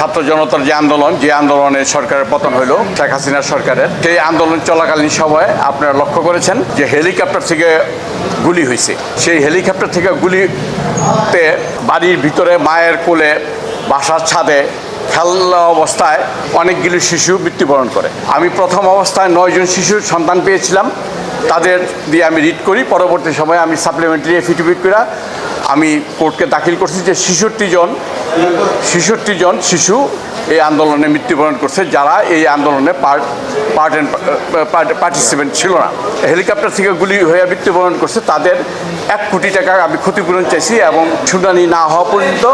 ছাত্র জনতার যে আন্দোলন, যে আন্দোলনে সরকারের পতন হলো শেখ হাসিনা সরকারের, সেই আন্দোলন চলাকালীন সময়ে আপনারা লক্ষ্য করেছেন যে হেলিকপ্টার থেকে গুলি হয়েছে সেই হেলিকপ্টার থেকে গুলিতে বাড়ির ভিতরে মায়ের কোলে বাসার ছাদে খেলা অবস্থায় অনেকগুলি শিশু মৃত্যুবরণ করে। আমি প্রথম অবস্থায় নয়জন শিশুর সন্তান পেয়েছিলাম। তাদের দিয়ে আমি রিড করি। পরবর্তী সময়ে আমি সাপ্লিমেন্টারি এফিডেভিট করে আমি কোর্টকে দাখিল করছি যে ছেষট্টি জন ছেষট্টি জন শিশু এই আন্দোলনে মৃত্যুবরণ করছে, যারা এই আন্দোলনে পার্ট পার্ট পার্টিসিপেন্ট ছিল না। হেলিকপ্টার থেকে গুলি হয়ে মৃত্যুবরণ করছে, তাদের এক কোটি টাকা আমি ক্ষতিপূরণ চাইছি এবং শুনানি না হওয়া পর্যন্ত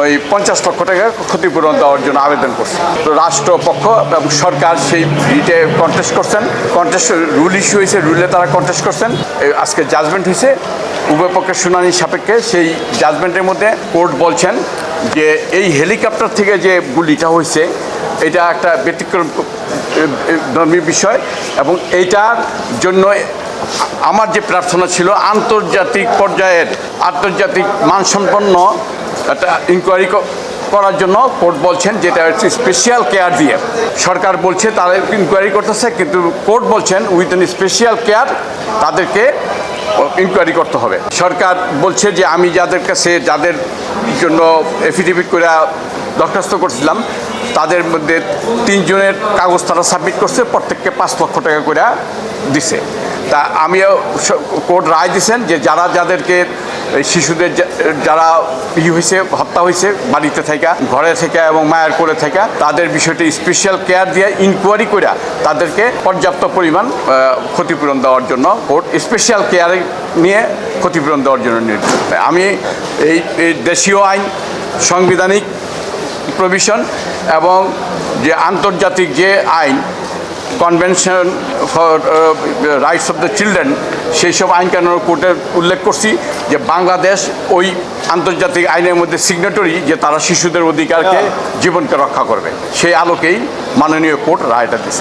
ওই পঞ্চাশ লক্ষ টাকা ক্ষতিপূরণ দেওয়ার জন্য আবেদন করছে। তো রাষ্ট্রপক্ষ এবং সরকার সেই রিটে কন্টেস্ট করছেন। কন্টেস্ট রুল ইস্যু হয়েছে রুলে তারা কন্টেস্ট করছেন। আজকে জাজমেন্ট হয়েছে। উভয় পক্ষের শুনানি সাপেক্ষে সেই জাজমেন্টের মধ্যে কোর্ট বলছেন যে এই হেলিকপ্টার থেকে যে গুলিটা হয়েছে, এটা একটা ব্যতিক্রম, ধর্মী বিষয় এবং এইটার জন্য আমার যে প্রার্থনা ছিল, আন্তর্জাতিক পর্যায়ের আন্তর্জাতিক মানসম্পন্ন একটা ইনকোয়ারি করার জন্য কোর্ট বলছেন যেটা হচ্ছে স্পেশাল কেয়ার দিয়ে। সরকার বলছে তাদের ইনকোয়ারি করতেছে, কিন্তু কোর্ট বলছেন উইথ এন স্পেশাল কেয়ার তাদেরকে ইনকোয়ারি করতে হবে। সরকার বলছে যে আমি যাদের কাছে যাদের জন্য এফিডেভিট করে দরখাস্ত করছিলাম, তাদের মধ্যে তিনজনের কাগজ তারা সাবমিট করছে, প্রত্যেককে পাঁচ লক্ষ টাকা করে দিছে। তা আমিও কোর্ট রায় দিছেন যে যারা যাদেরকে এই শিশুদের যারা ই হয়েছে হত্যা হয়েছে বাড়িতে থেকে ঘরে থেকে এবং মায়ের করে থেকে তাদের বিষয়টি স্পেশাল কেয়ার দিয়ে ইনকোয়ারি করে তাদেরকে পর্যাপ্ত পরিমাণ ক্ষতিপূরণ দেওয়ার জন্য কোর্ট স্পেশাল কেয়ারে নিয়ে ক্ষতিপূরণ দেওয়ার জন্য নির্দেশ। আমি এই দেশীয় আইন, সাংবিধানিক প্রভিশন এবং যে আন্তর্জাতিক যে আইন convention for rights of the children সেই সব আইন কানুন কোর্টে উল্লেখ করছি যে বাংলাদেশ ওই আন্তর্জাতিক আইনের মধ্যে সিগনেটরি যে তারা শিশুদের অধিকারকে জীবনকে রক্ষা করবে। সেই আলোকেই মাননীয় কোর্ট রায়টা দিচ্ছে